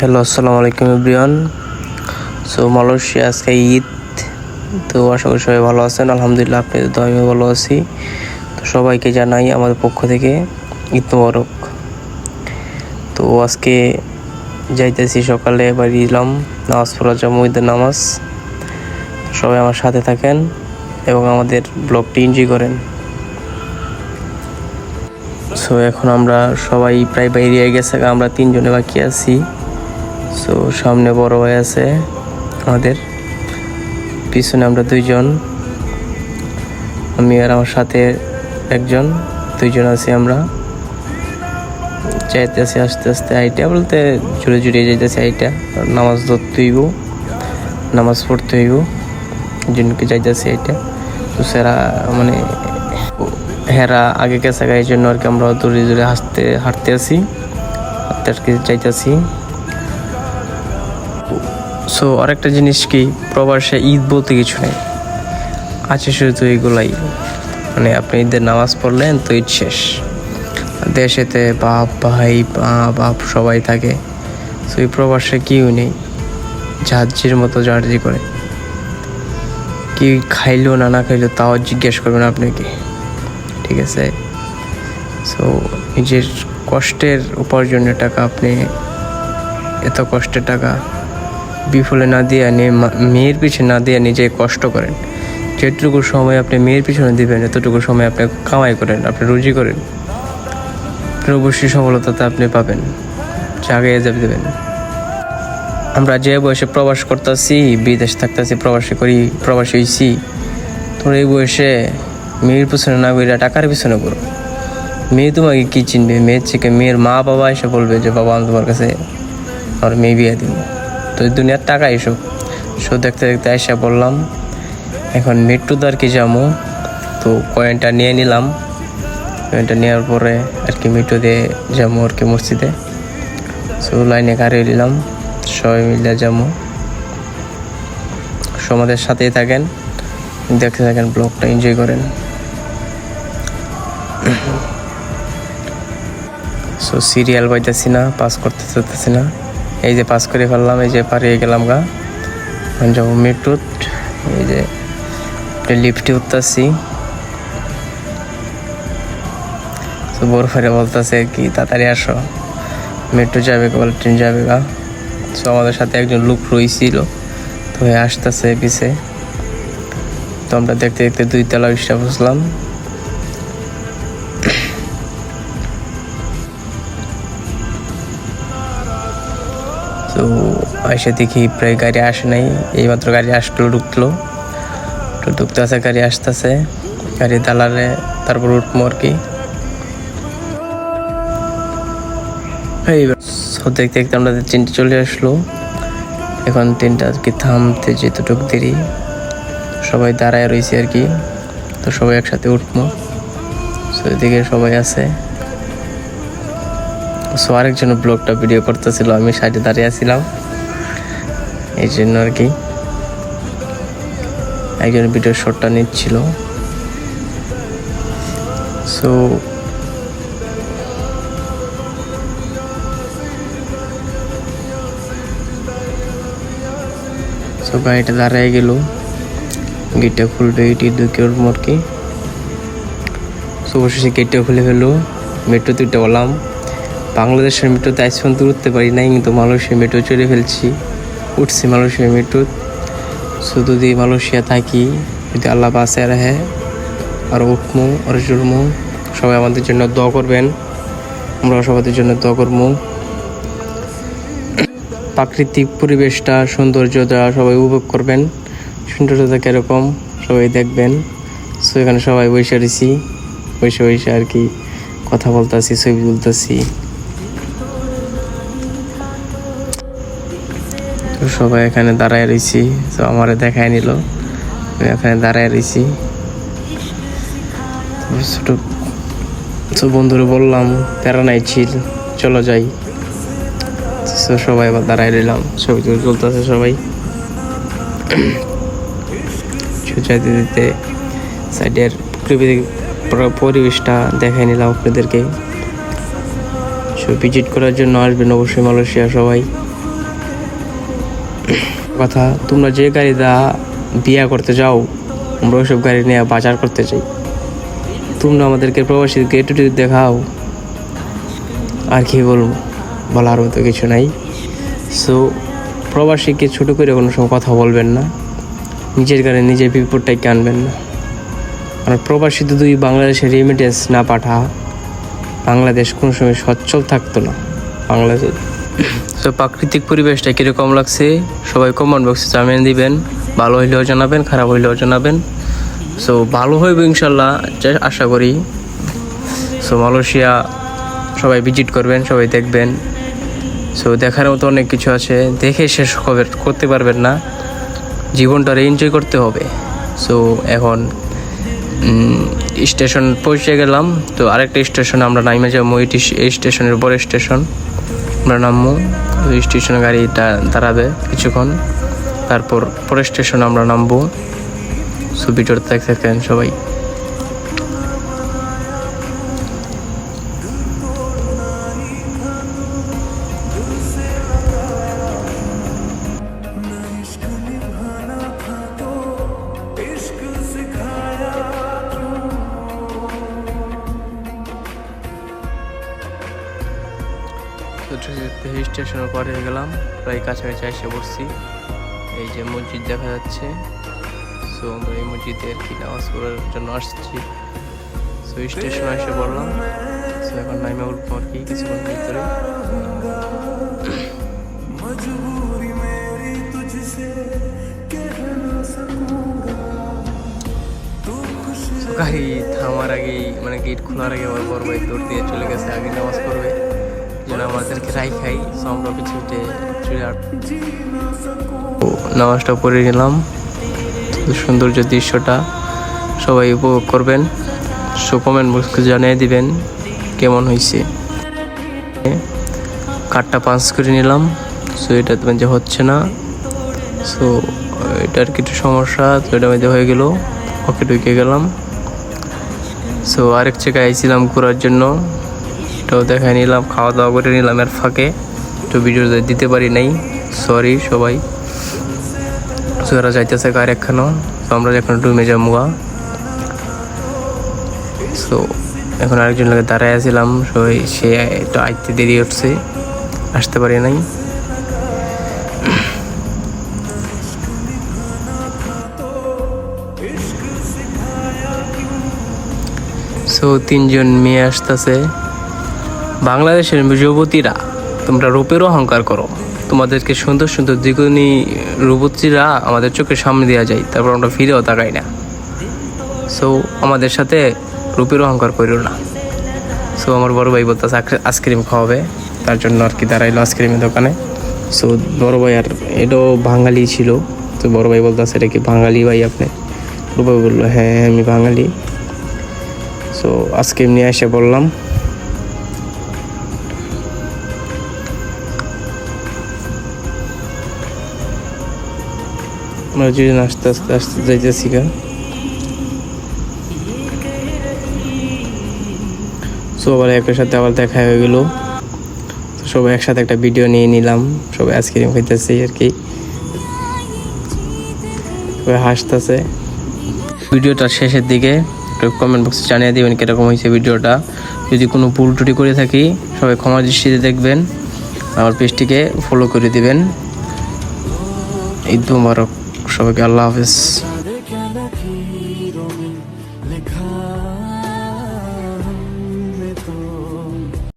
Hello আসসালামু আলাইকুম ইব্রিয়ান so Malaysia আজকে ঈদ। তো, আশা করি সবাই ভালো আছেন। আলহামদুলিল্লাহ আপনি তো আমিও ভালো আছি। তো, সবাইকে জানাই আমাদের পক্ষ থেকে ঈদ মোবারক। তো, আজকে যাইতেছি সকালে বাড়ি এলাম নামাজ পড়া জমুইদের নামাজ। সবাই আমার সাথে থাকেন এবং আমাদের ব্লগটি এনজয় করেন। সো এখন আমরা সবাই প্রায় বাইরে গেছে, আমরা তিনজনে বাকি আছি। সো সামনে বড় ভাই আছে আমাদের। পিছনে আমরা দুইজন। আমি আর আমার সাথে একজন, দুইজন আছি আমরা। যাইতেছি আস্তে আস্তে আইটা বলতে জুড়ে জুড়ে যাইতেছি আইটা। নামাজ ধরতে হইব, নামাজ পড়তে হইব জনকে যাইতেছি আইটা। তো সেরা মানে হেরা আগে গেছে এই জন্য আর কি আমরা দূরে দূরে হাসতে হাঁটতে আসি হাঁটতে আর কি যাইতেছি। সো আরেকটা জিনিস কি? প্রবাসে ঈদ বলতে কিছু নেই। আছে শুধু এগুলাই। মানে আপনি ঈদের নামাজ পড়লেন তো ঈদ শেষ। দেশেতে বাপ, ভাই বাপ সবাই থাকে। সো এই প্রবাসে কেউ নেই। জাহাজির মতো জার্জি করে। কি খাইলো না না খাইলো তাও জিজ্ঞেস করবেন আপনাকে। ঠিক আছে? সো নিজের কষ্টের উপার্জনের টাকা আপনি, এত কষ্টের টাকা বিফলে না দিয়ে মেয়ের পিছনে না দিয়ে নিজে কষ্ট করেন। যেটুকু সময় আপনি মেয়ের পিছনে দিবেন, এতটুকু সময় আপনি কামাই করেন, আপনি রুজি করেন। অবশ্যই সফলতাতে আপনি পাবেন জাগে যাবে দেবেন। আমরা যে বয়সে প্রবাস করতেছি, বিদেশ থাকতেছি, প্রবাসী করি, প্রবাসী হইছি, তোর এই বয়সে মেয়ের পিছনে না ঘুরে টাকার পিছনে করো মেয়ে তোমাকে কী চিনবে? মেয়ের থেকে মেয়ের মা বাবা এসে বলবে যে, বাবা, আমি তোমার কাছে আমার মেয়ে বিয়ে দিব। তো এই দুনিয়ার টাকা এসব শো দেখতে দেখতে এসে বললাম, এখন মৃত্যুতে আর কি যাব তো কয়েনটা নিয়ে নিলাম। কয়েনটা নেওয়ার পরে আর কি মৃত্যু দিয়ে যাব আর কি মসজিদে। সো লাইনে গাড়ি নিলাম, সবাই মিলে যাব সো আমাদের সাথেই থাকেন, দেখতে থাকেন ব্লগটা এনজয় করেন। সো সিরিয়াল পাইতেছি না পাস করতে চলতেছি না। এই যে পাস করে ফেললাম, এই যে পারিয়ে গেলাম গা। এখন যাব মেট্রোত এই যে লিফটে উঠতেছি। তো বড় ফেরে বলতেছে কি, তাড়াতাড়ি আসো। মেট্রো যাবে বলে ট্রেন যাবে গা। সো আমাদের সাথে একজন লোক রয়েছিল তো হয়ে আসতেছে পিছে তো আমরা দেখতে দেখতে দুই তলা উঠে বসলাম এসে দেখি প্রায় গাড়ি আসে নাই, এইমাত্র গাড়ি আসলো, ঢুকলো। তো ঢুকতে আছে, গাড়ি আসতেছে। গাড়ি দালালে তারপর উঠবো আর কি। দেখতে দেখতে আমরা তিনটে চলে আসলো। এখন তিনটা আর কি থামতে যেতটুক দেরি। সবাই দাঁড়ায় রয়েছে আর কি। তো সবাই একসাথে উঠবো সো এদিকে সবাই আছে। সো আরেকজন ব্লগটা ভিডিও করতেছিল, আমি সাইডে দাঁড়িয়ে আছিলাম। এই জন্য আর কি। একজন ভিডিও শটটা নিচ্ছিল। সো সো গাড়িটা দাঁড়ায় গেল। গেটটা খুলবে, এটি ঢুকে উঠবো আর কি। সো অবশেষে গেটটা খুলে ফেলল। মেট্রো দুইটা বললাম বাংলাদেশের মেট্রোতে আজ পর্যন্ত উঠতে পারি নাই, কিন্তু মালয়েশিয়া মেট্রো চড়ে ফেলছি। উঠছি মালয়েশিয়া মেট্রো শুধু যদি মালয়েশিয়া থাকি, যদি আল্লাহ বাসে রাখে, আর উঠমু, আর জুড়মু, সবাই আমাদের জন্য দোয়া করবেন। আমরা সবাদের জন্য দোয়া করব প্রাকৃতিক পরিবেশটা, সৌন্দর্যটা সবাই উপভোগ করবেন। সৌন্দর্যটা কীরকম, সবাই দেখবেন। সো এখানে সবাই বসে রয়েছি বসে বসে আর কি কথা বলতেছি, ছবি তুলতেছি। সবাই এখানে দাঁড়ায় রয়েছি তো আমারে দেখায় নিল। আমি এখানে দাঁড়ায় রয়েছি ছোট তো বন্ধুরে বললাম, প্যারা নাই ছিল চলো যাই। তো সবাই আবার দাঁড়ায় রইলাম। ছবি টবি তুলতেছে সবাই। যাইতে দিতে সাইডের পরিবেশটা দেখাই নিলাম আপনাদেরকে। সো ভিজিট করার জন্য আসবেন অবশ্যই মালয়েশিয়া সবাই। কথা, তোমরা যে গাড়িটা বিয়া করতে যাও, আমরা ওইসব গাড়ি নিয়ে বাজার করতে চাই তোমরা আমাদেরকে প্রবাসীদেরকে একটু দেখাও, আর কি বলব, বলার মতো কিছু নাই। সো প্রবাসীকে ছোটো করে কোনো সময় কথা বলবেন না, নিজের গাড়ি নিজের বিপদটাকে আনবেন না। কারণ প্রবাসী দুই বাংলাদেশের রেমিটেন্স না পাঠা বাংলাদেশ কোনো সময় সচ্ছল থাকতো না। বাংলাদেশ তো প্রাকৃতিক পরিবেশটা কীরকম লাগছে? সবাই কমেন্ট বক্সে জানিয়ে দিবেন। ভালো হইলেও জানাবেন, খারাপ হইলেও জানাবেন। সো ভালো হইব ইনশাল্লাহ আশা করি। সো মালয়েশিয়া সবাই ভিজিট করবেন, সবাই দেখবেন। সো দেখার মতো অনেক কিছু আছে। দেখে শেষ করতে পারবেন না। জীবনটারে এনজয় করতে হবে। সো এখন স্টেশন পৌঁছে গেলাম। তো আরেকটা স্টেশন আমরা নাইমে যাব এই স্টেশনের বড় স্টেশন আমরা নামবো ওই স্টেশনে গাড়িটা দাঁড়াবে কিছুক্ষণ। তারপর পরের স্টেশন আমরা নামবো। সো ভিডিওটা দেখতে থাকেন সবাই। হিল স্টেশনের পরে গেলাম প্রায় কাছাকাছি এসে বসছি এই যে মসজিদ দেখা যাচ্ছে। সো আমরা এই মসজিদে আর কি নামাজ পড়ার জন্য আসছি। সো স্টেশনে এসে পড়লাম। সো এখন নাইমে উঠবো আর কি কিছুক্ষণ ভিতরে। গাড়ি থামার আগেই মানে গেট খোলার আগে আমার বড় ভাই দৌড় দিয়ে চলে গেছে। আগে নামাজ পড়বে। যেন আমাদেরকে রাই খাই আমরা চলে নামাজটা পড়ে নিলাম সৌন্দর্য দৃশ্যটা। সবাই উপভোগ করবেন। সো কমেন্ট বক্সে জানিয়ে দিবেন কেমন হয়েছে কাঠটা পাঞ্চ করে নিলাম। সো এটা যে হচ্ছে না। সো এটার কিছু সমস্যা, তো এটা মধ্যে হয়ে গেল। ওকে ঢুকে গেলাম। সো আরেক জায়গায় আইছিলাম ঘোরার জন্য। এটাও দেখাই নিলাম খাওয়া দাওয়া করে নিলাম এর ফাঁকে। তো ভিডিও দিতে পারি নাই সরি সবাই। সো এরা যাইতেছে কার একখানো, তো আমরা এখন ডুমে যাব সো এখন আরেকজন লোকে দাঁড়ায় আছিলাম সবাই সে একটু আইতে দেরি হচ্ছে, আসতে পারি নাই। সো তিনজন মেয়ে আসতেছে। বাংলাদেশের যুবতীরা, তোমরা রূপের অহংকার করো। তোমাদেরকে সুন্দর সুন্দর দ্বিগুণী রূপতীরা আমাদের চোখের সামনে দেওয়া যায়, তারপর আমরা ফিরেও তাকাই না। সো আমাদের সাথে রূপের অহংকার করিও না। সো আমার বড় ভাই বলতেছে আইসক্রিম খাওয়াবে। তার জন্য আর কি দাঁড়াইলো আইসক্রিমের দোকানে। সো বড় ভাই আর এটাও বাঙালি ছিল। তো বড় ভাই বলতেছে, এটা কি বাঙালি ভাই আপনি? ভাই বলল হ্যাঁ আমি বাঙালি। সো আইসক্রিম নিয়ে এসে বললাম আমরা আস্তে আস্তে আস্তে যাইতেছি গা। সো আবার একের সাথে আবার দেখা হয়ে গেল। তো সবাই একসাথে একটা ভিডিও নিয়ে নিলাম। সবাই আইসক্রিম খাইতেছি আর কি। সবাই হাসতেছে। ভিডিওটা শেষের দিকে কমেন্ট বক্সে জানিয়ে দিবেন কীরকম হয়েছে ভিডিওটা। যদি কোনো ভুল টুটি করে থাকি, সবাই ক্ষমা দৃষ্টিতে দেখবেন। আমার পেজটিকে ফলো করে দিবেন। ঈদ মুবারক। সবাইকে আল্লাহ হাফেজ